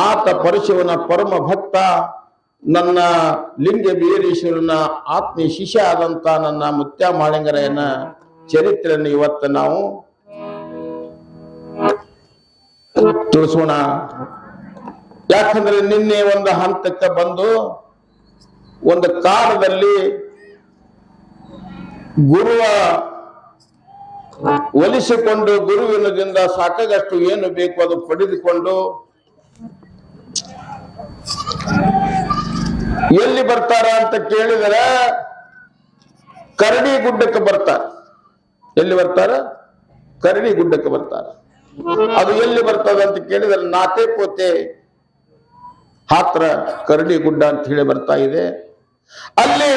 ಆತ ಪರಶಿವನ ಪರಮ ಭಕ್ತ, ನನ್ನ ಲಿಂಗ ಬೀರೇಶ್ವರನ ಆತ್ಮೀಯ ಶಿಷ್ಯ ಆದಂತ ನನ್ನ ಮುತ್ಯ ಮಾಳಿಂಗರಯ್ಯನ ಚರಿತ್ರೆಯನ್ನು ಇವತ್ತು ನಾವು ತಿಳಿಸೋಣ ಯಾಕಂದ್ರೆ ನಿನ್ನೆ ಒಂದು ಹಂತಕ್ಕೆ ಬಂದು ಒಂದು ಕಾಲದಲ್ಲಿ ಗುರುವ ಒಲಿಸಿಕೊಂಡು ಗುರುವಿನದಿಂದ ಸಾಕಾಗಷ್ಟು ಏನು ಬೇಕು ಅದು ಪಡೆದುಕೊಂಡು ಎಲ್ಲಿ ಬರ್ತಾರ ಅಂತ ಕೇಳಿದರೆ ಕರಡಿ ಗುಡ್ಡಕ್ಕೆ ಬರ್ತಾರ. ಎಲ್ಲಿ ಬರ್ತಾರ? ಕರಡಿ ಗುಡ್ಡಕ್ಕೆ ಬರ್ತಾರ. ಅದು ಎಲ್ಲಿ ಬರ್ತದ ಅಂತ ಕೇಳಿದರೆ ನಾತೆ ಪೋತೆ ಹಾತ್ರ ಕರಡಿ ಗುಡ್ಡ ಅಂತ ಹೇಳಿ ಬರ್ತಾ ಇದೆ. ಅಲ್ಲಿ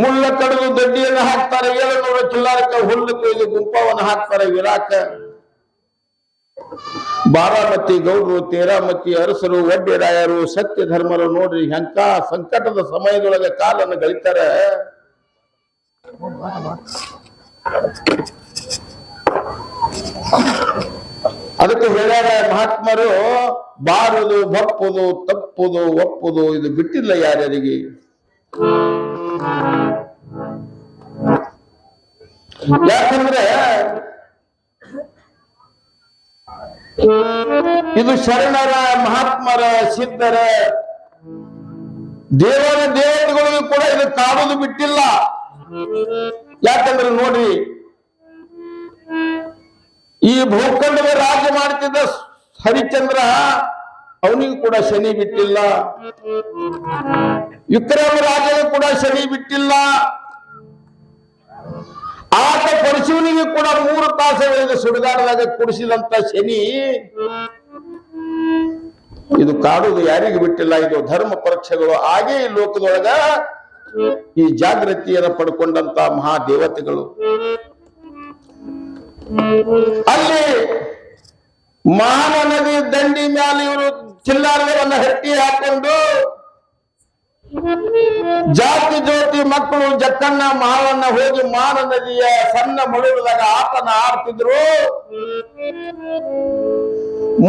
ಮುಳ್ಳ ಕಡಿದು ದಡ್ಡಿಯನ್ನು ಹಾಕ್ತಾರೆ. ಏಳುನೂರ ಚಿಲ್ಲಾರಕ್ಕೆ ಹುಲ್ಲು ಕೊಯ್ದು ಗುಂಪವನ್ನು ಹಾಕ್ತಾರೆ ವಿರಾಕ ಬಾರಾಮತಿ, ಗೌಡರು, ತೇರಾಮತಿ, ಅರಸರು ಒಡ್ಡೆರಾಯರು ಸತ್ಯ ಧರ್ಮರು ನೋಡ್ರಿ ಹೆಂಕ ಸಂಕಟದ ಸಮಯದೊಳಗೆ ಕಾಲನ್ನು ಗಳಿತಾರೆ. ಅದಕ್ಕೆ ಹೇಳ್ಯಾರ ಮಹಾತ್ಮರು, ಬಾರುದು, ಬಪ್ಪುದು, ತಪ್ಪುದು, ಒಪ್ಪುದು, ಇದು ಬಿಟ್ಟಿಲ್ಲ ಯಾರ್ಯಾರಿಗೆ? ಯಾಕಂದ್ರೆ ಇದು ಶರಣರ, ಮಹಾತ್ಮರ, ಸಿದ್ಧರ. ದೇವರ ದೇವತೆಗಳಿಗೂ ಕೂಡ ಇದು ಕಾಡುದು ಬಿಟ್ಟಿಲ್ಲ. ಯಾಕಂದ್ರೆ ನೋಡ್ರಿ ಈ ಭೂಖಂಡದ ರಾಜ್ಯ ಮಾಡುತ್ತಿದ್ದ ಹರಿಚಂದ್ರ ಅವನಿಗೂ ಕೂಡ ಶನಿ ಬಿಟ್ಟಿಲ್ಲ. ವಿಕ್ರಮ ರಾಜನಿಗೂ ಕೂಡ ಶನಿ ಬಿಟ್ಟಿಲ್ಲ. ಆತ ಪರಶುವನಿಗೆ ಕೂಡ ಮೂರು ತಾಸುಗಳಿಗೆ ಸುಡುಗಾಡದಾಗ ಕುಡಿಸಿದಂತ ಶನಿ. ಇದು ಕಾಡುವುದು ಯಾರಿಗೂ ಬಿಟ್ಟಿಲ್ಲ, ಇದು ಧರ್ಮ ಪರೀಕ್ಷೆಗಳು ಹಾಗೆ ಈ ಲೋಕದೊಳಗ ಈ ಜಾಗೃತಿಯನ್ನು ಪಡ್ಕೊಂಡಂತ ಮಹಾದೇವತೆಗಳು. ಅಲ್ಲಿ ಮಾನ ನದಿ ದಂಡಿ ಮ್ಯಾಲ ಇವರು ಚಿಲ್ಲಾರವನ್ನ ಹಟ್ಟಿ ಹಾಕೊಂಡು ಜಾತಿ ಜ್ಯೋತಿ ಮಕ್ಕಳು ಜಕ್ಕಣ್ಣ ಮಾವನ್ನ ಹೋಗಿ ಮಾನ ನದಿಯ ಸಣ್ಣ ಮಡುವಿದಾಗ ಆತನ ಆಡ್ತಿದ್ರು.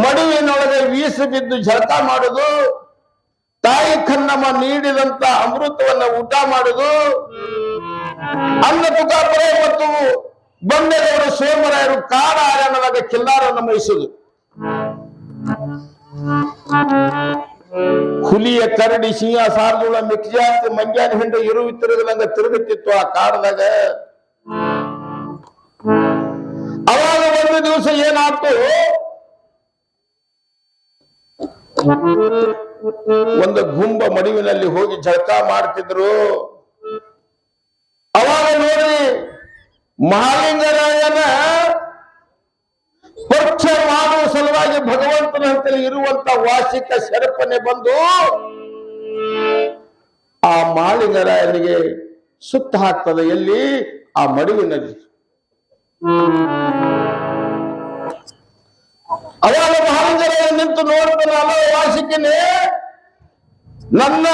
ಮಡುವಿನೊಳಗೆ ವೀಸು ಬಿದ್ದು ಜಳಕ ಮಾಡುದು. ತಾಯಿ ಕನ್ನಮ್ಮ ನೀಡಿದಂತ ಅಮೃತವನ್ನ ಊಟ ಮಾಡುದು. ಅನ್ನ ತುಕಾಪುರ ಮತ್ತು ಬಂಡೆಗೌಡ ಸೋಮರಾಯರು ಕಾಡ ಆರಣದಾಗ ಕಿಲ್ಲಾರನ್ನು ಮೈಸುದು ಹುಲಿಯ ಕರಡಿ ಸಿಂಹ ಸಾರ್ದುಳ ಮಿಕ್ಜಾಸ್ತಿ ಮಂಜಾನ ಹಿಂಡ ಇರುವಿ ತಿರುಗದಂಗ ತಿರುಗುತ್ತಿತ್ತು ಆ ಕಾಡದಾಗ. ಅವಾಗ ಒಂದು ದಿವಸ ಏನಾಯ್ತು? ಒಂದು ಗುಂಬ ಮಡಿವಿನಲ್ಲಿ ಹೋಗಿ ಜಳಕ ಮಾಡ್ತಿದ್ರು. ಅವಾಗ ನೋಡಿ ಮಹಾಲಿಂಗರಾಯನ ಮಾಡುವ ಭಗವಂತನ ಹತ್ತಿರ ಇರುವಂತ ವಾರ್ಷಿಕ ಶರಪನೆ ಬಂದು ಆ ಮಾಳಿಗರಾಯನಿಗೆ ಸುತ್ತ ಹಾಕ್ತದೆ. ಎಲ್ಲಿ? ಆ ಮಡುವಿನಲ್ಲಿ ಅವಾಗ ಮಹಾಲಿಂಗರಾಯ ನಿಂತು ನೋಡ್ತಾನೆ ಅಲ್ಲ ವಾರ್ಷಿಕನೇ, ನನ್ನ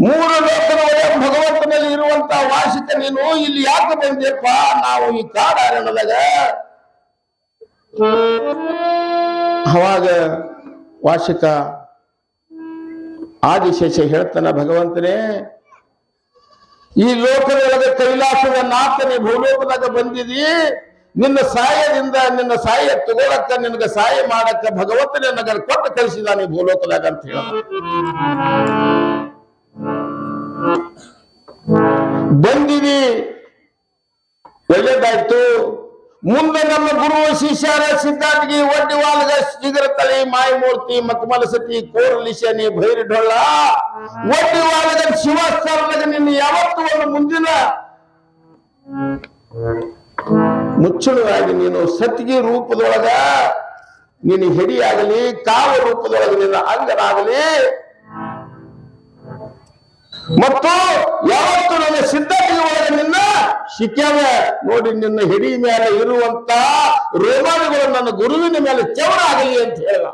ಮೂರು ಲೋಕದ ಭಗವಂತನಲ್ಲಿ ಇರುವಂತ ವಾರ್ಷಿಕ ನೀನು ಇಲ್ಲಿ ಯಾಕೆ ಬಂದೆಪ್ಪ ನಾವು ಈ ಕಾಡಾರಣದಾಗ ಅವಾಗ ವಾರ್ಷಿಕ ಆದಿಶೇಷ ಹೇಳ್ತಾನ ಭಗವಂತನೇ, ಈ ಲೋಕದೊಳಗೆ ಕೈಲಾಸದ ನಾಥನೇ ಭೂಲೋಕದಾಗ ಬಂದಿದಿ, ನಿನ್ನ ಸಹಾಯದಿಂದ, ನಿನ್ನ ಸಹಾಯ ತಗೊಳಕ್ಕ ನಿನಗೆ ಸಹಾಯ ಮಾಡಕ್ಕ ಭಗವಂತನೇ ನಗರ ಕೊಟ್ಟು ಕಳಿಸಿದಾನೆ ಭೂಲೋಕದಾಗ ಅಂತ ಹೇಳ. ಬಂದಿದಿ, ಒಳ್ಳೇದಾಯ್ತು. ಮುಂದೆ ನಮ್ಮ ಗುರು ಶಿಷ್ಯರ ಸಿದ್ಧಾಂತಗಿ ಒಡ್ಡಿ ವಾಲ್ಗ ಸಿಗರತಳಿ ಮಾಯಮೂರ್ತಿ ಮಕ್ಕಮಲ ಸತಿ ಕೋರಲಿ ಶನಿ ಭೈರಿ ಡೊಳ್ಳ ಒಡ್ಡಿ ವಾಲ್ಗ ಶಿವಸ್ಥಾನದಾಗ ನಿನ್ನ ಯಾವತ್ತು ಒಂದು ಮುಂದಿನ ಮುಚ್ಚಳವಾಗಿ ನೀನು ಸತ್ಗಿ ರೂಪದೊಳಗ ನೀನು ಹೆಡಿಯಾಗಲಿ, ಕಾವ ರೂಪದೊಳಗ ನಿನ್ನ ಅಂಗನಾಗಲಿ. ಮತ್ತು ಯಾವತ್ತು ನನ್ನ ನಿನ್ನ ಶಿಕ್ಯಾವ ನೋಡಿ, ನಿನ್ನ ಹಿಡಿ ಮೇಲೆ ಇರುವಂತ ರೋಮಾನುಗಳು ನನ್ನ ಗುರುವಿನ ಮೇಲೆ ಚವರ ಆಗಲಿ ಅಂತ ಹೇಳ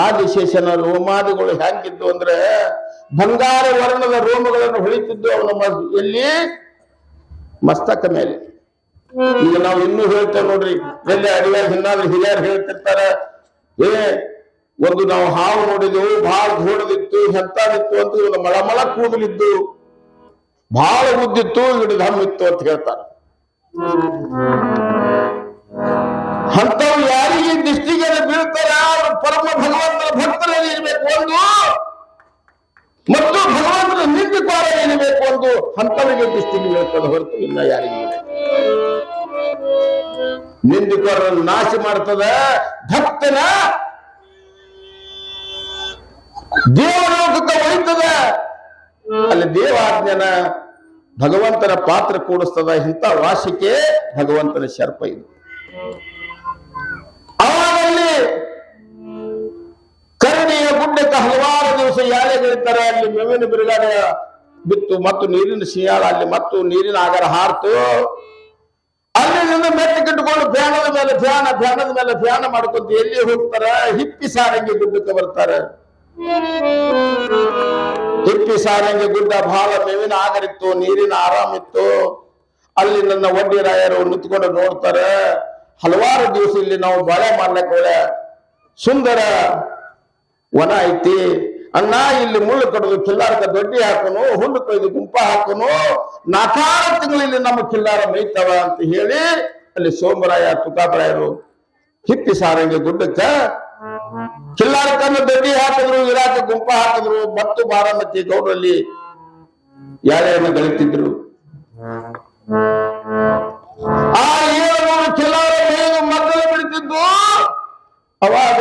ಆ ವಿಶೇಷನ ರೋಮಾದಿಗಳು ಹ್ಯಾಂಗಿದ್ದು ಅಂದ್ರೆ ಬಂಗಾರ ವರ್ಣದ ರೋಮಗಳನ್ನು ಹೊಳಿತಿದ್ದು ಅವನ ಎಲ್ಲಿ? ಮಸ್ತಕ ಮೇಲೆ. ಈಗ ನಾವು ಇನ್ನೂ ಹೇಳ್ತೇವೆ ನೋಡ್ರಿ, ಎಲ್ಲಿ ಅಡಿಯಾರ, ಹಿನ್ನಾದ್ರೆ ಹಿರಿಯರು ಹೇಳ್ತಿರ್ತಾರೆ, ಏ ಒಂದು ನಾವು ಹಾವು ನೋಡಿದೆವು ಬಹಳ ಧೂಳದಿತ್ತು ಹೆಂತಾದಿತ್ತು ಅಂತ ಒಂದು ಮಳಮಳ ಕೂದಲಿದ್ದು ಬಹಳ ಉದ್ದಿತ್ತು ಧಮ್ ಹಮ್ಮಿತ್ತು ಅಂತ ಹೇಳ್ತಾರೆ. ಅಂತವ್ ಯಾರಿಗೆ ದೃಷ್ಟಿಗೆ ಬೀಳ್ತಾರೆ ಅವರು ಪರಮ ಭಗವಂತನ ಭಕ್ತರಲ್ಲಿ ಇರಬೇಕು ಒಂದು. ಮತ್ತು ಭಗವಂತನ ನಿಂದಿಕೋರ ಇರಬೇಕು ಒಂದು. ಹಂತವಿಗೆ ದೃಷ್ಟಿಗೆ ಬೀಳ್ತದೆ ಹೊರತು ಇನ್ನ ಯಾರಿಗೆ ನಿಂದಿಕೋರನ್ನು ನಾಶ ಮಾಡ್ತದ. ಭಕ್ತನ ದೇವಲೋಕಕ್ಕೆ ಒಯ್ತದ ಅಲ್ಲಿ ದೇವಾಜ್ಞನ ಭಗವಂತನ ಪಾತ್ರ ಕೂಡಿಸ್ತದ. ಇಂಥ ವಾಸಿಕೆ ಭಗವಂತನ ಶರ್ಪ ಇದು. ಅವಾಗಲ್ಲಿ ಕರ್ಣಿಯ ಗುಡ್ಡಕ್ಕೆ ಹಲವಾರು ದಿವಸ ಯಾಳೆಗಳಿರ್ತಾರೆ ಅಲ್ಲಿ ಮೇವಿನ ಬಿರುಗಾಡ ಬಿತ್ತು ಮತ್ತು ನೀರಿನ ಸಿಯಾಳ ಅಲ್ಲಿ ಮತ್ತು ನೀರಿನ ಆಗರ ಹಾರ್ತು. ಅಲ್ಲಿಂದ ಮೆಟ್ಟಗಿಟ್ಟುಕೊಂಡು ಧ್ಯಾನದ ಮೇಲೆ ಧ್ಯಾನ, ಧ್ಯಾನದ ಮೇಲೆ ಧ್ಯಾನ ಮಾಡ್ಕೊಂತ ಎಲ್ಲಿ ಹೋಗ್ತಾರ? ಹಿಪ್ಪಿ ಸಾರಂಗಿ ಗುಡ್ಡಕ್ಕೆ ಬರ್ತಾರ. ಹಿಪ್ಪಿ ಸಾರಂಗಿ ಗುಡ್ಡ ಬಹಳ ಮೇವಿನ ಆಗರಿತ್ತು, ನೀರಿನ ಆರಾಮಿತ್ತು ಅಲ್ಲಿ ನನ್ನ ಒಡ್ಡಿ ರಾಯರು ನಿಂತ್ಕೊಂಡು ನೋಡ್ತಾರೆ, ಹಲವಾರು ದಿವಸ ಇಲ್ಲಿ ನಾವು ಬಳೆ ಮಾಡ್ಲಿಕ್ಕೆ ಸುಂದರ ವನ ಐತಿ. ಅಣ್ಣ, ಇಲ್ಲಿ ಮುಳ್ಳು ಕಡದು ಕಿಲ್ಲಾರಕ ದೊಡ್ಡಿ ಹಾಕನು, ಹುಲ್ಲು ಕೊಯ್ದು ಗುಂಪ ಹಾಕನು, ನಾಲ್ಕಾರು ತಿಂಗಳಲ್ಲಿ ನಮ್ಮ ಕಿಲ್ಲಾರ ಮೇಯ್ತವ ಅಂತ ಹೇಳಿ ಅಲ್ಲಿ ಸೋಮರಾಯ ತುಕಾಬರಾಯರು ಹಿಪ್ಪಿ ಸಾರಂಗಿ ಗುಡ್ಡಕ್ಕ ಕಿಲ್ಲಾರಕನ್ನು ಬೆಡ್ಡಿ ಹಾಕಿದ್ರು, ವಿರಾಟ ಗುಂಪ ಹಾಕಿದ್ರು, ಮತ್ತು ಬಾರಾಮತಿ ಗೌಡರಲ್ಲಿ ಯಾರ್ಯಾರನ್ನ ಗಳಿತಿದ್ರು. ಆ ಏಳುನೂರು ಕಿಲ್ಲಾರ ಮಕ್ಕಳು ಬಿಡ್ತಿದ್ದು ಅವಾಗ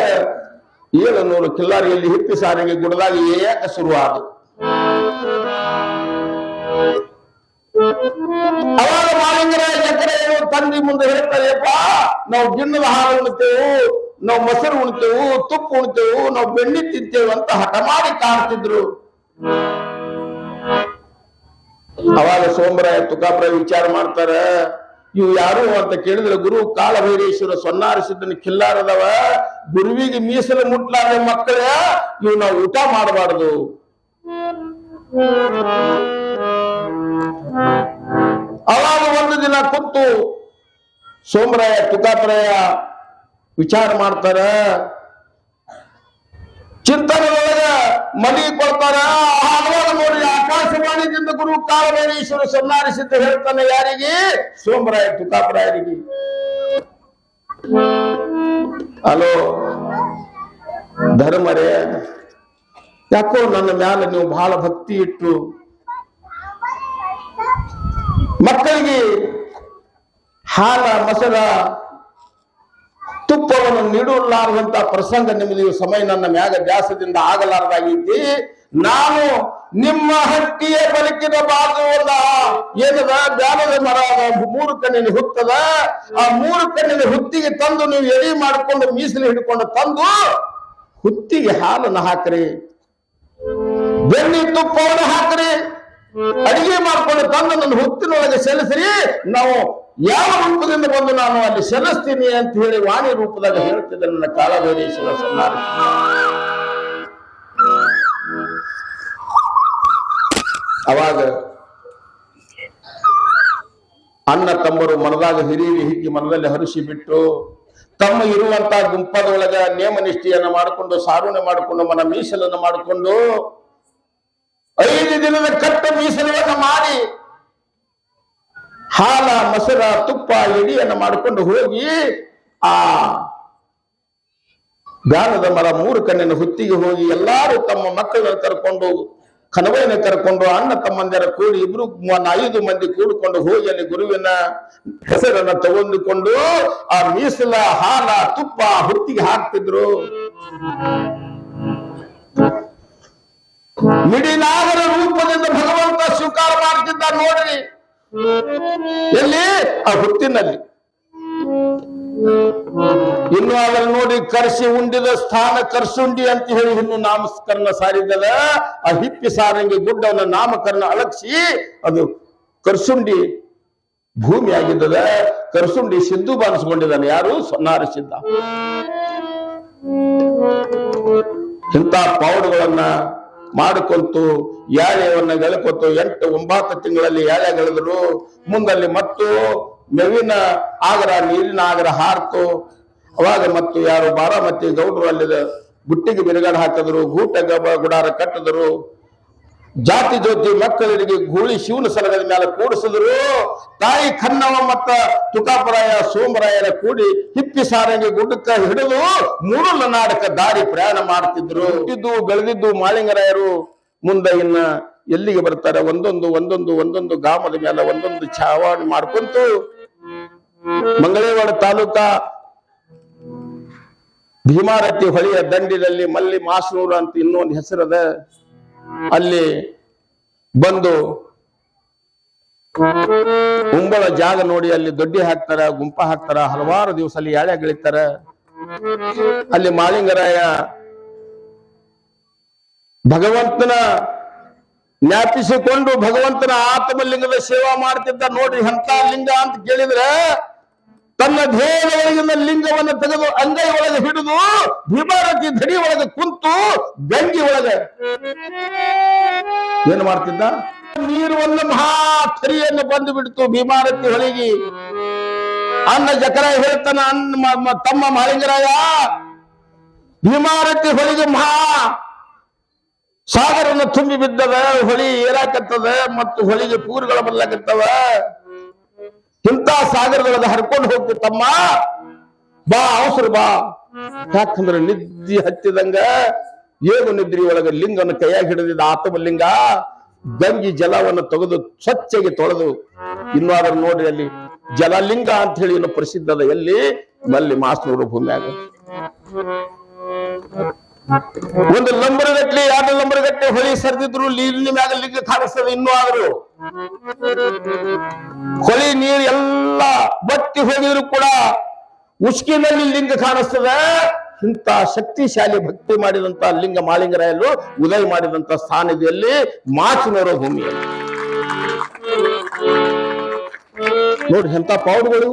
ಏಳುನೂರು ಕಿಲ್ಲಾರಿಯಲ್ಲಿ ಹಿಪ್ಪಿ ಸಾರಿಗೆ ಗುಡದಾಗ ಏಕ ಶುರುವಾದ ಅವಾಗ ಮಾಲಿಂಗರಾಯ ಚಕ್ರೆಯರು ತಂದಿ ಮುಂದೆ ಹೇಳ್ತಾರೆಯಪ್ಪ ನಾವು ಗಿಣ್ಣದ ಹಾಲು ಉಣ್ತೇವು ನಾವು ಮೊಸರು ಉಣ್ತೇವು, ತುಪ್ಪ ಉಣ್ತೇವು, ನಾವು ಬೆಣ್ಣೆ ತಿಂತೇವು ಅಂತ ಹಠ ಮಾಡಿ ಕಾಣ್ತಿದ್ರು. ಅವಾಗ ಸೋಮರಾಯ ತುಕಾಪ್ರಾಯ ವಿಚಾರ ಮಾಡ್ತಾರ ಇವು ಯಾರು ಅಂತ ಕೇಳಿದ್ರೆ ಗುರು ಕಾಳಭೈರೇಶ್ವರ ಸೊನ್ನಾರಿಸಿದ್ದನ್ನು ಕಿಲ್ಲಾರದವ, ಗುರುವಿಗೆ ಮೀಸಲು ಮುಟ್ಲಾರ ಮಕ್ಕಳ ಇವು ನಾವು ಊಟ ಮಾಡಬಾರ್ದು. ಅವಾಗ ಒಂದು ದಿನ ಕೂತು ಸೋಮರಾಯ ತುಕಾಪುರಯ ವಿಚಾರ ಮಾಡ್ತಾರ. ಚಿಂತನೆಯೊಳಗ ಮನಿ ಕೊಡ್ತಾರ. ನೋಡಿ ಆಕಾಶವಾಣಿದಿಂದ ಗುರು ಕಾಲವೇಣೇಶ್ವರ ಸನ್ನಾರಿಸಿದ್ದು ಹೇಳ್ತಾನೆ ಯಾರಿಗೆ? ಸೋಮರಾಯ ತುಕಾಪರಾಯರಿಗೆ ಹಲೋ ಧರ್ಮರೇ, ಯಾಕೋ ನನ್ನ ಮ್ಯಾಲ ನೀವು ಬಹಳ ಭಕ್ತಿ ಇಟ್ಟು ಮಕ್ಕಳಿಗೆ ಹಾಲ, ಮೊಸರ ತುಪ್ಪವನ್ನು ನೀಡಲಾರದಂತ ಪ್ರಸಂಗ ನಿಮಗೆ ಸಮಯ ನನ್ನ ಮ್ಯಾಗ ದ್ಯಾಸದಿಂದ ಆಗಲಾರದಾಗೈತಿ ನಾನು ನಿಮ್ಮ ಹಕ್ಕಿಯ ಬದುಕಿನ ಬಾಜುವಲ್ಲ ಏನದ? ಬ್ಯಾನದ ಮರ ಮೂರು ಕಣ್ಣಿನ ಹುತ್ತದ. ಆ ಮೂರು ಕಣ್ಣಿನ ಹುತ್ತಿಗೆ ತಂದು ನೀವು ಎಡಿ ಮಾಡಿಕೊಂಡು ಮೀಸಲು ಹಿಡ್ಕೊಂಡು ತಂದು ಹುತ್ತಿಗೆ ಹಾಲನ್ನು ಹಾಕ್ರಿ. ಬೆಣ್ಣೆ ತುಪ್ಪವನ್ನು ಹಾಕ್ರಿ. ಅಡಿಗೆ ಮಾಡ್ಕೊಂಡು ತಂದು ನನ್ನ ಹುತ್ತಿನೊಳಗೆ ಸೆಲೆಸ್ರಿ. ನಾವು ಯಾವ ರೂಪದಿಂದ ಬಂದು ನಾನು ಅಲ್ಲಿ ಸೆಲೆಸ್ತೀನಿ ಅಂತ ಹೇಳಿ ವಾಣಿ ರೂಪದಾಗ ಹೇಳ್ತಿದ್ದ ನನ್ನ ಕಾಳಭೈರೇಶ್ವರ ಸನ್ನಾರ ಅವಾಗ ಅಣ್ಣ ತಮ್ಮರು ಮನದಾಗ ಹಿರಿಯರಿ ಹಿಕ್ಕಿ ಮನದಲ್ಲಿ ಹರಿಸಿ ಬಿಟ್ಟು ತಮ್ಮ ಇರುವಂತ ಗುಂಪದೊಳಗ ನೇಮ ನಿಷ್ಠೆಯನ್ನ ಮಾಡಿಕೊಂಡು, ಸಾರುಣೆ ಮಾಡಿಕೊಂಡು, ಮನ ಮೀಸಲನ್ನು ಮಾಡಿಕೊಂಡು, ಐದು ದಿನದ ಕಟ್ಟ ಮೀಸಲನ್ನು ಮಾಡಿ ಹಾಲ, ಮೊಸರ, ತುಪ್ಪ ಎಡಿಯನ್ನು ಮಾಡಿಕೊಂಡು ಹೋಗಿ ಆ ಗಾನದ ಮರ ಮೂರು ಕಣ್ಣಿನ ಹುತ್ತಿಗೆ ಹೋಗಿ ಎಲ್ಲಾರು ತಮ್ಮ ಮಕ್ಕಳನ್ನ ಕರ್ಕೊಂಡು ಕನವೆಯನ್ನು ಕರ್ಕೊಂಡು, ಅಣ್ಣ ತಮ್ಮಂದಿರ ಕೂಡಿ ಇಬ್ರು ಐದು ಮಂದಿ ಕೂಡಿಕೊಂಡು ಹೋಗಿ ಅಲ್ಲಿ ಗುರುವಿನ ಹೆಸರನ್ನ ತಗೊಂಡುಕೊಂಡು ಆ ಮೀಸಲ, ಹಾಲ, ತುಪ್ಪ ಹುತ್ತಿಗೆ ಹಾಕ್ತಿದ್ರು. ಮಿಡಿನಾಗರ ರೂಪದಿಂದ ಭಗವಂತ ಸ್ವೀಕಾರ ಮಾಡ್ತಿದ್ದ ನೋಡ್ರಿ. ಎಲ್ಲಿ? ಆ ಹುತ್ತಿನಲ್ಲಿ ಇನ್ನು ಅದನ್ನು ನೋಡಿ ಕರ್ಸಿ ಉಂಡಿದ ಸ್ಥಾನ ಕರ್ಸುಂಡಿ ಅಂತ ಹೇಳಿ ಇನ್ನು ನಾಮಸ್ಕರಣ ಸಾರಿದ್ದದ ಆ ಹಿಪ್ಪಿ ಸಾರಂಗಿ ಗುಡ್ಡವನ್ನ ನಾಮಕರಣ ಅಲಕ್ಷಿ ಅದು ಕರ್ಸುಂಡಿ ಭೂಮಿ ಆಗಿದ್ದದ. ಕರ್ಸುಂಡಿ ಸಿದ್ದು ಬಾನಿಸ್ಕೊಂಡಿದ್ದಾನೆ ಯಾರು? ಸೊನ್ನಾರ ಸಿದ್ಧ. ಇಂಥ ಪೌಡ್ಗಳನ್ನ ಮಾಡಿಕೊಂತು ಯಾಳೆಯವನ್ನ ಗೆಳಕೊತು ಎಂಟು ಒಂಬತ್ತು ತಿಂಗಳಲ್ಲಿ ಯಾಳೆ ಗೆಳೆದ್ರು ಮುಂದಲ್ಲಿ ಮತ್ತು ಮೆವಿನ ಆಗರ, ನೀರಿನ ಆಗರ ಹಾರ್ತು. ಅವಾಗ ಮತ್ತು ಯಾರು ಬಾರಾಮತಿ ಗೌಡರು ಅಲ್ಲಿ ಬುಟ್ಟಿಗೆ ಬಿರುಗಾಡ ಹಾಕಿದ್ರು. ಗೂಟ ಗುಡಾರ ಕಟ್ಟಿದ್ರು. ಜಾತಿ ಜ್ಯೋತಿ ಮಕ್ಕಳಿಗೆ ಗೂಳಿ ಶಿವನ ಸಲಗದ ಮೇಲೆ ಕೂಡಿಸಿದ್ರು ತಾಯಿ ಖನ್ನವ ಮತ್ತ ತುಕಾಪರಾಯ ಸೋಮರಾಯರ ಕೂಡಿ ಹಿಪ್ಪಿ ಸಾರಂಗಿ ಗುಡ್ಡಕ್ಕ ಹಿಡಿದು ಮೂರು ನಾಡಕ ದಾರಿ ಪ್ರಯಾಣ ಮಾಡ್ತಿದ್ರು. ಇದ್ದು ಬೆಳೆದಿದ್ದು ಮಾಳಿಂಗರಾಯರು ಮುಂದೆ ಇನ್ನ ಎಲ್ಲಿಗೆ ಬರ್ತಾರೆ? ಒಂದೊಂದು ಒಂದೊಂದು ಒಂದೊಂದು ಗ್ರಾಮದ ಮೇಲೆ ಒಂದೊಂದು ಛಾವಣಿ ಮಾಡ್ಕೊಂತು. ಮಂಗಳೇವಾಡ ತಾಲೂಕಾ ಭೀಮಾರತಿ ಹೊಳೆಯ ದಂಡಿನಲ್ಲಿ ಮಲ್ಲಿ ಮಾಸನೂರು ಅಂತ ಇನ್ನೊಂದು ಹೆಸರದ ಅಲ್ಲಿ ಬಂದು ಉಂಬಳ ಜಾಗ ನೋಡಿ ಅಲ್ಲಿ ದೊಡ್ಡಿ ಹಾಕ್ತಾರ, ಗುಂಪ ಹಾಕ್ತಾರ, ಹಲವಾರು ದಿವಸ ಅಲ್ಲಿ ಯಾಳೆ ಗಳಿತಾರ. ಅಲ್ಲಿ ಮಾಲಿಂಗರಾಯ ಭಗವಂತನ ಜ್ಞಾಪಿಸಿಕೊಂಡು ಭಗವಂತನ ಆತ್ಮಲಿಂಗದ ಸೇವಾ ಮಾಡ್ತಿದ್ದ ನೋಡ್ರಿ ಹಂತ ಲಿಂಗ ಅಂತ ಕೇಳಿದ್ರೆ ತನ್ನ ದೇಹದೊಳಗಿನ ಲಿಂಗವನ್ನು ತೆಗೆದು ಅಂಗೈ ಒಳಗೆ ಹಿಡಿದು ಭೀಮಾರತಿ ಧಡಿ ಒಳಗೆ ಕುಂತು ಗಂಗಿ ಒಳಗೆ ಏನು ಮಾಡ್ತಿದ್ದ? ನೀರು ಒಂದು ಮಹಾ ಥರಿಯನ್ನು ಬಂದು ಬಿಡ್ತು ಭೀಮಾರತಿ ಹೊಳಿಗೆ. ಅನ್ನ ಜಕರ ಹೇಳ್ತಾನ, ಅನ್ನ ತಮ್ಮ ಮಾಲಿಂಗರಾಯ ಭೀಮಾರತಿ ಹೊಳಿಗೆ ಮಹಾ ಸಾಗರವನ್ನು ತುಂಬಿ ಬಿದ್ದದ, ಹೊಳಿ ಏರಾಕತ್ತದ ಮತ್ತು ಹೊಳಿಗೆ ಪೂರ್ಗಳು ಬರ್ಲಾಕತ್ತವ ಇಂಥ ಸಾಗರದೊಳಗೆ ಹರ್ಕೊಂಡು ಹೋಗ್ತಿತ್ತಮ್ಮ ಬಾ, ಅವಸರ ಬಾ. ಯಾಕಂದ್ರೆ ನಿದ್ದಿ ಹತ್ತಿದಂಗ ಏನು ನಿದ್ರಿ ಒಳಗೆ ಲಿಂಗನ ಕೈಯಾಗಿ ಹಿಡಿದಿದ್ದ ಆತ್ಮಲಿಂಗ ಗಂಗಿ ಜಲವನ್ನು ತೆಗೆದು ಸ್ವಚ್ಛಗೆ ತೊಳೆದು ಇನ್ನು ನೋಡಿ ನೋಡ್ರಿ ಅಲ್ಲಿ ಜಲಲಿಂಗ ಅಂತ ಹೇಳಿ ಇನ್ನು ಪ್ರಸಿದ್ಧದ ಎಲ್ಲಿ? ಮಲ್ಲಿ ಮಾಸ್ನೂರು ಭೂಮಿಯಾಗ. ಒಂದು ಲಂಬರ್ ಗಟ್ಲಿ, ಎರಡು ಲಂಬರ್ ಗಟ್ಲೆ ಹೊಳಿ ಸರಿದಿದ್ರು, ನೀರಿನ ಮ್ಯಾಗ ಲಿಂಗ ಕಾಣಿಸ್ತದೆ ಇನ್ನೂ ಆದ್ರು. ಹೊಳಿ ನೀರು ಎಲ್ಲ ಬತ್ತಿ ಹೋಗಿದ್ರು ಕೂಡ ಉಸ್ಕಿನಲ್ಲಿ ಲಿಂಗ ಕಾಣಿಸ್ತದೆ. ಇಂಥ ಶಕ್ತಿಶಾಲಿ ಭಕ್ತಿ ಮಾಡಿದಂತ ಲಿಂಗ ಮಾಳಿಂಗರಾಯಲು ಉದಯ ಮಾಡಿದಂತ ಸ್ಥಾನದಲ್ಲಿ ಮಾಚಿನವರ ಭೂಮಿಯಲ್ಲಿ. ನೋಡ್ರಿ ಎಂತ ಪೌಡ್ಗಳು